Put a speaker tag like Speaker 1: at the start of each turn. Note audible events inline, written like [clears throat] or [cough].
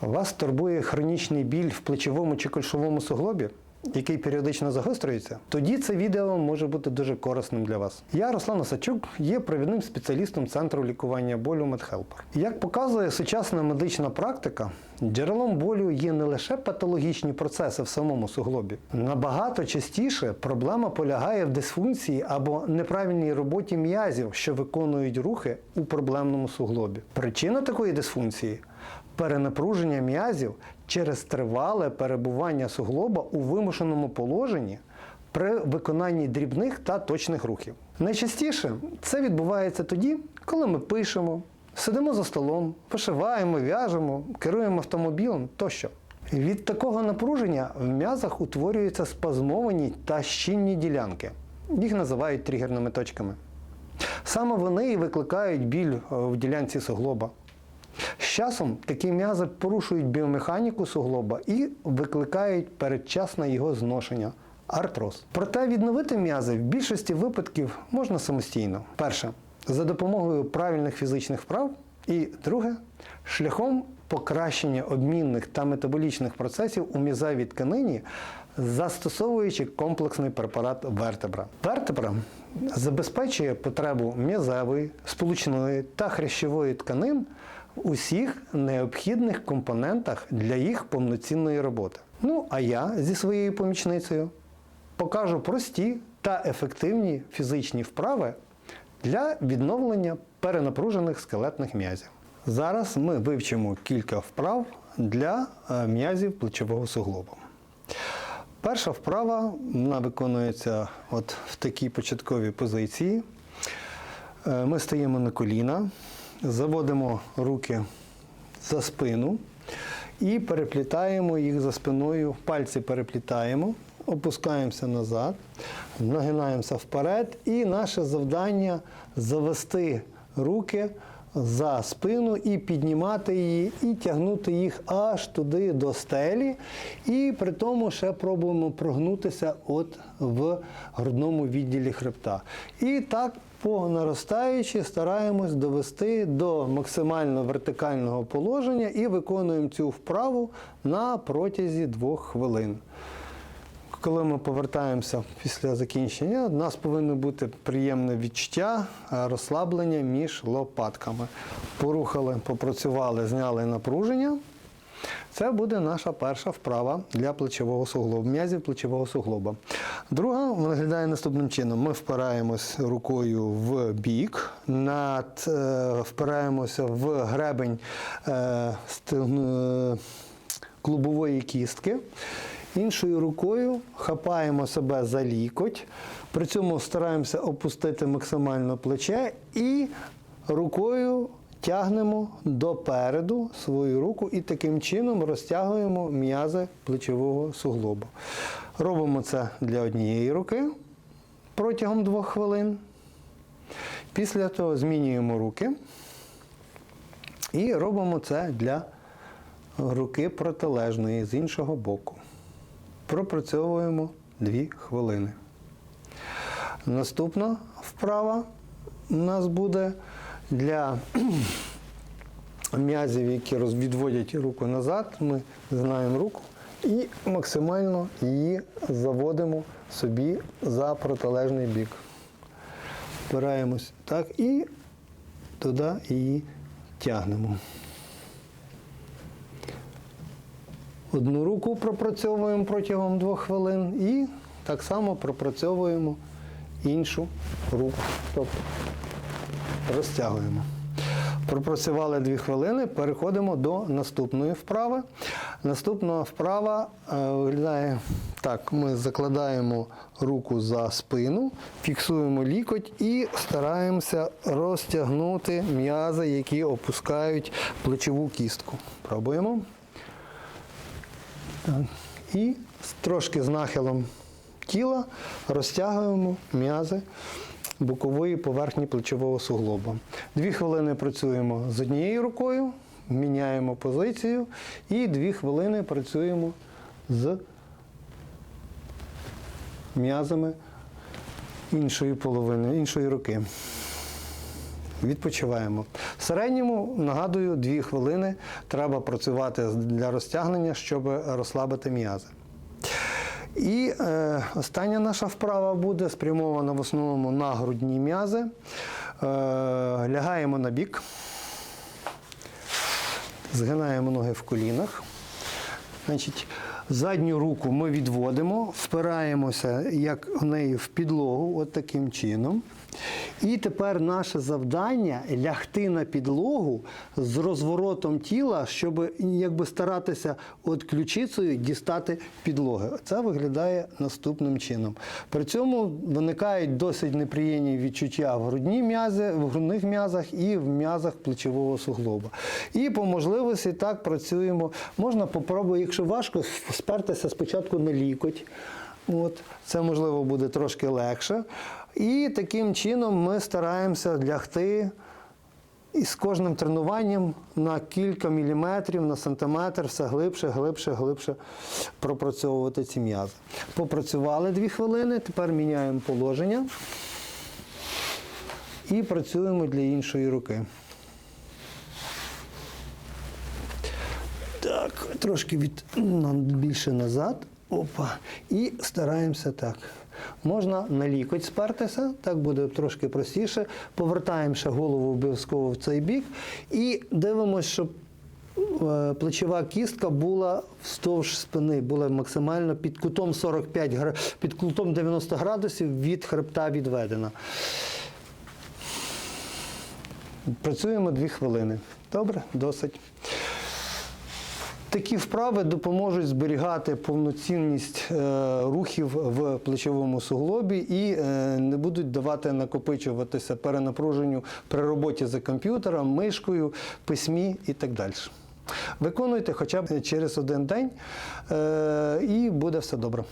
Speaker 1: Вас турбує хронічний біль в плечовому чи кульшовому суглобі, який періодично загострюється, тоді це відео може бути дуже корисним для вас. Я, Руслан Осадчук, є провідним спеціалістом центру лікування болю MedHelper. Як показує сучасна медична практика, джерелом болю є не лише патологічні процеси в самому суглобі. Набагато частіше проблема полягає в дисфункції або неправильній роботі м'язів, що виконують рухи у проблемному суглобі. Причина такої дисфункції перенапруження м'язів через тривале перебування суглоба у вимушеному положенні при виконанні дрібних та точних рухів. Найчастіше це відбувається тоді, коли ми пишемо, сидимо за столом, вишиваємо, в'яжемо, керуємо автомобілем тощо. Від такого напруження в м'язах утворюються спазмовані та щільні ділянки. Їх називають тригерними точками. Саме вони і викликають біль е, в ділянці суглоба. Часом такі м'язи порушують біомеханіку суглоба і викликають передчасне його зношення артроз. Проте відновити м'язи в більшості випадків можна самостійно. Перше за допомогою правильних фізичних вправ, і друге шляхом покращення обмінних та метаболічних процесів у м'язевій тканині, застосовуючи комплексний препарат вертебра. Вертебра забезпечує потребу м'язевої, сполучної та хрящової тканин усіх необхідних компонентах для їх повноцінної роботи. Ну а я зі своєю помічницею покажу прості та ефективні фізичні вправи для відновлення перенапружених скелетних м'язів. Зараз ми вивчимо кілька вправ для е, м'язів плечового суглобу. Перша вправа вона виконується от в такій початковій позиції. Е, Ми стаємо на коліна, заводимо руки за спину і переплітаємо їх за спиною, пальці переплітаємо, опускаємося назад, нагинаємося вперед, і наше завдання завести руки за спину і піднімати її, і тягнути їх аж туди до стелі. І при тому ще пробуємо прогнутися от в грудному відділі хребта. І так по наростаючи стараємось довести до максимально вертикального положення і виконуємо цю вправу на протязі двох хвилин. Коли ми повертаємося після закінчення, у нас повинно бути приємне відчуття е, розслаблення між лопатками. Порухали, попрацювали, зняли напруження. Це буде наша перша вправа для плечового суглоба, м'язів плечового суглоба. Друга виглядає наступним чином. Ми впираємось рукою в бік, над, е, впираємося в гребень е, е, клубової кістки. Іншою рукою хапаємо себе за лікоть, при цьому стараємося опустити максимально плече і рукою тягнемо допереду свою руку і таким чином розтягуємо м'язи плечового суглобу. Робимо це для однієї руки протягом двох хвилин. Після того змінюємо руки і робимо це для руки протилежної з іншого боку. Пропрацьовуємо 2 хвилини. Наступна вправа у нас буде для [clears throat] м'язів, які відводять руку назад. Ми згинаємо руку і максимально її заводимо собі за протилежний бік. Впираємось так і туди її тягнемо. Одну руку пропрацьовуємо протягом двох хвилин і так само пропрацьовуємо іншу руку. Тобто розтягуємо. Пропрацювали дві хвилини, переходимо до наступної вправи. Наступна вправа е, виглядає так: ми закладаємо руку за спину, фіксуємо лікоть і стараємося розтягнути м'язи, які опускають плечову кістку. Пробуємо. Так. І трошки з нахилом тіла розтягуємо м'язи бокової поверхні плечового суглоба. Дві хвилини працюємо з однією рукою, міняємо позицію, і дві хвилини працюємо з м'язами іншої половини, іншої руки. Відпочиваємо. В середньому, нагадую, 2 хвилини треба працювати для розтягнення, щоб розслабити м'язи. І е, остання наша вправа буде спрямована в основному на грудні м'язи. Е, лягаємо на бік, згинаємо ноги в колінах. Значить, задню руку ми відводимо, впираємося як в неї в підлогу, от таким чином. І тепер наше завдання лягти на підлогу з розворотом тіла, щоб якби старатися от ключицею дістати підлоги. Це виглядає наступним чином. При цьому виникають досить неприємні відчуття в грудні м'язи, в грудних м'язах і в м'язах плечового суглоба. І по можливості так працюємо. Можна попробувати, якщо важко, спертися спочатку на лікоть. От, це можливо буде трошки легше. І таким чином ми стараємося лягти і з кожним тренуванням на кілька міліметрів, на сантиметр, все глибше, глибше, глибше пропрацьовувати ці м'язи. Попрацювали дві хвилини, тепер міняємо положення і працюємо для іншої руки. Так, трошки від більше назад. Опа. І стараємося так. Можна на лікоть спертися, так буде трошки простіше. Повертаємо ще голову обов'язково в цей бік і дивимося, щоб е, плечова кістка була вздовж спини, була максимально під кутом 45 під кутом 90 градусів від хребта відведена. Працюємо дві хвилини. Добре, досить. Такі вправи допоможуть зберігати повноцінність е, рухів в плечовому суглобі і е, не будуть давати накопичуватися перенапруженню при роботі за комп'ютером, мишкою, письмі і так далі. Виконуйте хоча б через один день, е, і буде все добре.